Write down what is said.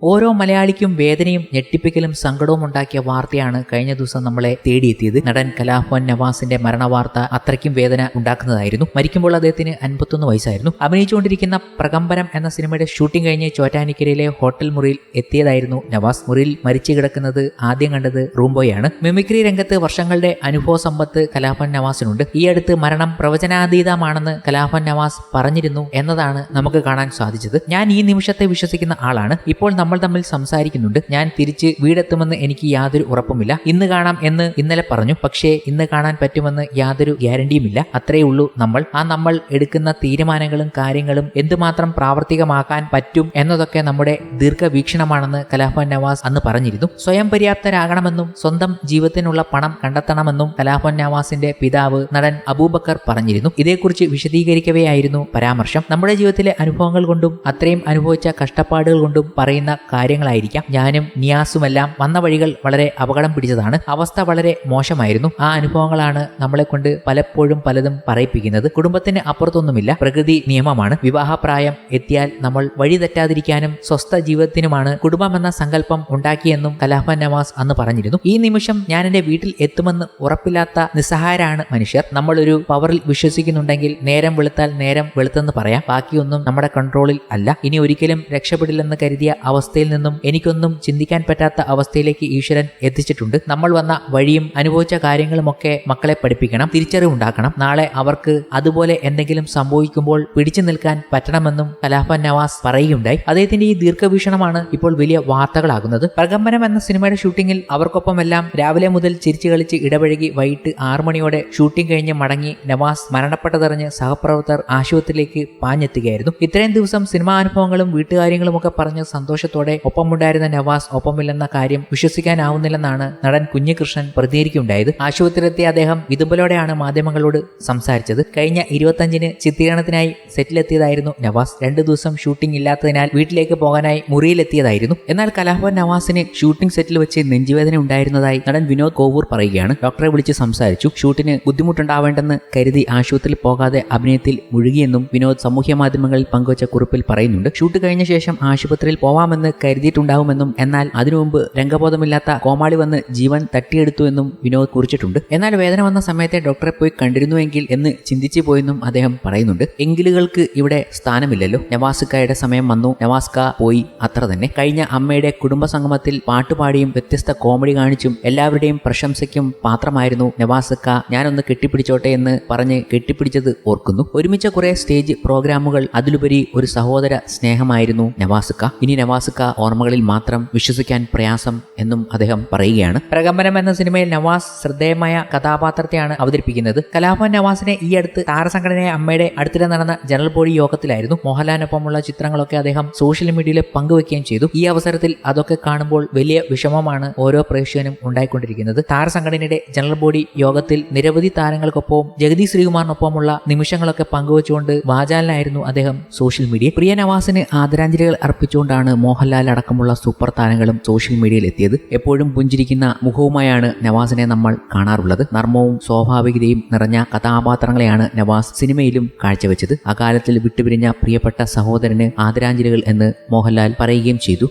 ഓരോ മലയാളിക്കും വേദനയും ഞെട്ടിപ്പിക്കലും സങ്കടവും ഉണ്ടാക്കിയ വാർത്തയാണ് കഴിഞ്ഞ ദിവസം നമ്മളെ തേടിയെത്തിയത്. നടൻ കലാഭവൻ നവാസിന്റെ മരണവാർത്ത അത്രയ്ക്കും വേദന ഉണ്ടാക്കുന്നതായിരുന്നു. മരിക്കുമ്പോൾ അദ്ദേഹത്തിന് അൻപത്തൊന്ന് വയസ്സായിരുന്നു. അഭിനയിച്ചുകൊണ്ടിരിക്കുന്ന പ്രകമ്പരം എന്ന സിനിമയുടെ ഷൂട്ടിംഗ് കഴിഞ്ഞ് ചോറ്റാനിക്കരയിലെ ഹോട്ടൽ മുറിയിൽ എത്തിയതായിരുന്നു നവാസ്. മുറിയിൽ മരിച്ചു കിടക്കുന്നത് ആദ്യം കണ്ടത് റൂംബോയാണ്. മിമിക്രി രംഗത്ത് വർഷങ്ങളുടെ അനുഭവ സമ്പത്ത് കലാഭവൻ നവാസിനുണ്ട്. ഈ അടുത്ത് മരണം പ്രവചനാതീതമാണെന്ന് കലാഭവൻ നവാസ് പറഞ്ഞിരുന്നു എന്നതാണ് നമുക്ക് കാണാൻ സാധിച്ചത്. ഞാൻ ഈ നിമിഷത്തെ വിശ്വസിക്കുന്ന ആളാണ്. ഇപ്പോൾ നമ്മൾ തമ്മിൽ സംസാരിക്കുന്നുണ്ട്. ഞാൻ തിരിച്ച് വീടെത്തുമെന്ന് എനിക്ക് യാതൊരു ഉറപ്പുമില്ല. ഇന്ന് കാണാം എന്ന് ഇന്നലെ പറഞ്ഞു. പക്ഷേ ഇന്ന് കാണാൻ പറ്റുമെന്ന് യാതൊരു ഗ്യാരണ്ടിയുമില്ല. അത്രയേ ഉള്ളൂ നമ്മൾ. ആ നമ്മൾ എടുക്കുന്ന തീരുമാനങ്ങളും കാര്യങ്ങളും എന്തുമാത്രം പ്രാവർത്തികമാക്കാൻ പറ്റും എന്നതൊക്കെ നമ്മുടെ ദീർഘവീക്ഷണമാണെന്ന് കലാഭവൻ നവാസ് അന്ന് പറഞ്ഞിരുന്നു. സ്വയം പര്യാപ്തരാകണമെന്നും സ്വന്തം ജീവിതത്തിനുള്ള പണം കണ്ടെത്തണമെന്നും കലാഭവൻ നവാസിന്റെ പിതാവ് നടൻ അബൂബക്കർ പറഞ്ഞിരുന്നു. ഇതേക്കുറിച്ച് വിശദീകരിക്കവെയായിരുന്നു പരാമർശം. നമ്മുടെ ജീവിതത്തിലെ അനുഭവങ്ങൾ കൊണ്ടും അത്രയും അനുഭവിച്ച കഷ്ടപ്പാടുകൾ കൊണ്ടും പറയുന്ന കാര്യങ്ങളായിരിക്കാം. ഞാനും നിയാസുമെല്ലാം വന്ന വഴികൾ വളരെ അപകടം പിടിച്ചതാണ്. അവസ്ഥ വളരെ മോശമായിരുന്നു. ആ അനുഭവങ്ങളാണ് നമ്മളെ കൊണ്ട് പലപ്പോഴും പലതും പറയിപ്പിക്കുന്നത്. കുടുംബത്തിന് അപ്പുറത്തൊന്നുമില്ല. പ്രകൃതി നിയമമാണ്. വിവാഹപ്രായം എത്തിയാൽ നമ്മൾ വഴി തെറ്റാതിരിക്കാനും സ്വസ്ഥ ജീവിതത്തിനുമാണ് കുടുംബം എന്ന സങ്കല്പം ഉണ്ടാക്കിയെന്നും കലാഭൻ നവാസ് അന്ന് പറഞ്ഞിരുന്നു. ഈ നിമിഷം ഞാൻ എന്റെ വീട്ടിൽ എത്തുമെന്ന് ഉറപ്പില്ലാത്ത നിസ്സഹായരാണ് മനുഷ്യർ. നമ്മളൊരു പവറിൽ വിശ്വസിക്കുന്നുണ്ടെങ്കിൽ നേരം വെളുത്താൽ നേരം വെളുത്തെന്ന് പറയാം. ബാക്കിയൊന്നും നമ്മുടെ കൺട്രോളിൽ അല്ല. ഇനി ഒരിക്കലും രക്ഷപ്പെടില്ലെന്ന് കരുതിയ അവസ്ഥയിൽ നിന്നും എനിക്കൊന്നും ചിന്തിക്കാൻ പറ്റാത്ത അവസ്ഥയിലേക്ക് ഈശ്വരൻ എത്തിച്ചിട്ടുണ്ട്. നമ്മൾ വന്ന വഴിയും അനുഭവിച്ച കാര്യങ്ങളുമൊക്കെ മക്കളെ പഠിപ്പിക്കണം തിരിച്ചറിവുണ്ടാക്കണം നാളെ അവർക്ക് അതുപോലെ എന്തെങ്കിലും സംഭവിക്കുമ്പോൾ പിടിച്ചു നിൽക്കാൻ പറ്റണമെന്നും കലാഫ നവാസ് പറയുകയുണ്ടായി. അദ്ദേഹത്തിന്റെ ഈ ദീർഘവീക്ഷണമാണ് ഇപ്പോൾ വലിയ വാർത്തകളാകുന്നത്. പ്രകമ്പനം എന്ന സിനിമയുടെ ഷൂട്ടിങ്ങിൽ അവർക്കൊപ്പമെല്ലാം രാവിലെ മുതൽ ചിരിച്ചു കളിച്ച് ഇടപഴകി വൈകിട്ട് ആറു മണിയോടെ ഷൂട്ടിംഗ് കഴിഞ്ഞ് മടങ്ങി നവാസ് മരണപ്പെട്ടതറിഞ്ഞ് സഹപ്രവർത്തകർ ആശുപത്രിയിലേക്ക് പാഞ്ഞെത്തുകയായിരുന്നു. ഇത്രയും ദിവസം സിനിമാ അനുഭവങ്ങളും വീട്ടുകാര്യങ്ങളും ഒക്കെ പറഞ്ഞ് സന്തോഷത്തോടെ ഒപ്പമുണ്ടായിരുന്ന നവാസ് ഒപ്പമില്ലെന്ന കാര്യം വിശ്വസിക്കാനാവുന്നില്ലെന്നാണ് നടൻ കുഞ്ഞികൃഷ്ണൻ പ്രതികരിക്കുകയുണ്ടായത്. ആശുപത്രിയിലെത്തിയ അദ്ദേഹം വിതുമ്പലോടെയാണ് മാധ്യമങ്ങളോട് സംസാരിച്ചത്. കഴിഞ്ഞ ഇരുപത്തഞ്ചിന് ചിത്രീകരണത്തിനായി സെറ്റിലെത്തിയതായിരുന്നു നവാസ്. രണ്ടു ദിവസം ഷൂട്ടിംഗ് ഇല്ലാത്തതിനാൽ വീട്ടിലേക്ക് പോകാനായി മുറിയിലെത്തിയതായിരുന്നു. എന്നാൽ കലാഭവൻ നവാസിന് ഷൂട്ടിംഗ് സെറ്റിൽ വെച്ച് നെഞ്ചുവേദന ഉണ്ടായിരുന്നതായി നടൻ വിനോദ് കോവൂർ പറയുകയാണ്. ഡോക്ടറെ വിളിച്ച് സംസാരിച്ചു. ഷൂട്ടിന് ബുദ്ധിമുട്ടുണ്ടാവേണ്ടെന്ന് കരുതി ആശുപത്രിയിൽ പോകാതെ അഭിനയത്തിൽ മുഴുകിയെന്നും വിനോദ് സാമൂഹ്യ മാധ്യമങ്ങളിൽ പങ്കുവച്ച കുറിപ്പിൽ പറയുന്നുണ്ട്. ഷൂട്ട് കഴിഞ്ഞ ശേഷം ആശുപത്രിയിൽ പോവാമെന്ന് കരുതിയിട്ടുണ്ടാവുമെന്നും എന്നാൽ അതിനു മുമ്പ് രംഗബോധമില്ലാത്ത കോമാളി വന്ന് ജീവൻ തട്ടിയെടുത്തു എന്നും വിനോദ് കുറിച്ചിട്ടുണ്ട്. എന്നാൽ വേദന വന്ന സമയത്തെ ഡോക്ടറെ പോയി കണ്ടിരുന്നുവെങ്കിൽ എന്ന് ചിന്തിച്ചു പോയെന്നും അദ്ദേഹം പറയുന്നുണ്ട്. എങ്കിലുകൾക്ക് ഇവിടെ സ്ഥാനമില്ലല്ലോ. നവാസ്കയുടെ സമയം വന്നു. നവാസ്ക പോയി അത്ര തന്നെ. കഴിഞ്ഞ അമ്മയുടെ കുടുംബ സംഗമത്തിൽ പാട്ടുപാടിയും വ്യത്യസ്ത കോമഡി കാണിച്ചും എല്ലാവരുടെയും പ്രശംസയ്ക്കും പാത്രമായിരുന്നു നവാസ്ക ഞാനൊന്ന് കെട്ടിപ്പിടിച്ചോട്ടെ എന്ന് പറഞ്ഞ് കെട്ടിപ്പിടിച്ചത് ഓർക്കുന്നു. ഒരുമിച്ച കുറെ സ്റ്റേജ് പ്രോഗ്രാമുകൾ അതിലുപരി ഒരു സഹോദര സ്നേഹമായിരുന്നു നവാസ്ക ഇനി നവാസുക്ക ഓർമ്മകളിൽ മാത്രം വിശ്വസിക്കാൻ പ്രയാസം എന്നും അദ്ദേഹം പറയുകയാണ്. പ്രകമ്പനം എന്ന സിനിമയിൽ നവാസ് ശ്രദ്ധേയമായ കഥാപാത്രത്തെയാണ് അവതരിപ്പിക്കുന്നത്. കലാഭവൻ നവാസിനെ ഈ അടുത്ത് താരസംഘടനയായ അമ്മയുടെ അടുത്തിടെ നടന്ന ജനറൽ ബോഡി യോഗത്തിലായിരുന്നു. മോഹൻലാലിനൊപ്പമുള്ള ചിത്രങ്ങളൊക്കെ അദ്ദേഹം സോഷ്യൽ മീഡിയയിൽ പങ്കുവെക്കുകയും ചെയ്തു. ഈ അവസരത്തിൽ അതൊക്കെ കാണുമ്പോൾ വലിയ വിഷമമാണ് ഓരോ പ്രേക്ഷകനും ഉണ്ടായിക്കൊണ്ടിരിക്കുന്നത്. താരസംഘടനയുടെ ജനറൽ ബോഡി യോഗത്തിൽ നിരവധി താരങ്ങൾക്കൊപ്പവും ജഗതി ശ്രീകുമാറിനൊപ്പമുള്ള നിമിഷങ്ങളൊക്കെ പങ്കുവച്ചുകൊണ്ട് വാചാലനായിരുന്നു അദ്ദേഹം സോഷ്യൽ മീഡിയ പ്രിയ നവാസിന് ആദരാഞ്ജലികൾ അർപ്പിച്ചുകൊണ്ടാണ് മോഹൻലാൽ അടക്കമുള്ള സൂപ്പർ താരങ്ങളും സോഷ്യൽ മീഡിയയിൽ എത്തിയത് എപ്പോഴും പുഞ്ചിരിക്കുന്ന മുഖവുമായാണ് നവാസിനെ നമ്മൾ കാണാറുള്ളത്. നർമ്മവും സ്വാഭാവികതയും നിറഞ്ഞ കഥാപാത്രങ്ങളെയാണ് നവാസ് സിനിമയിലും കാഴ്ചവെച്ചത്. അകാലത്തിൽ വിട്ടുപിരിഞ്ഞ പ്രിയപ്പെട്ട സഹോദരന് ആദരാഞ്ജലികൾ എന്ന് മോഹൻലാൽ പറയുകയും ചെയ്തു.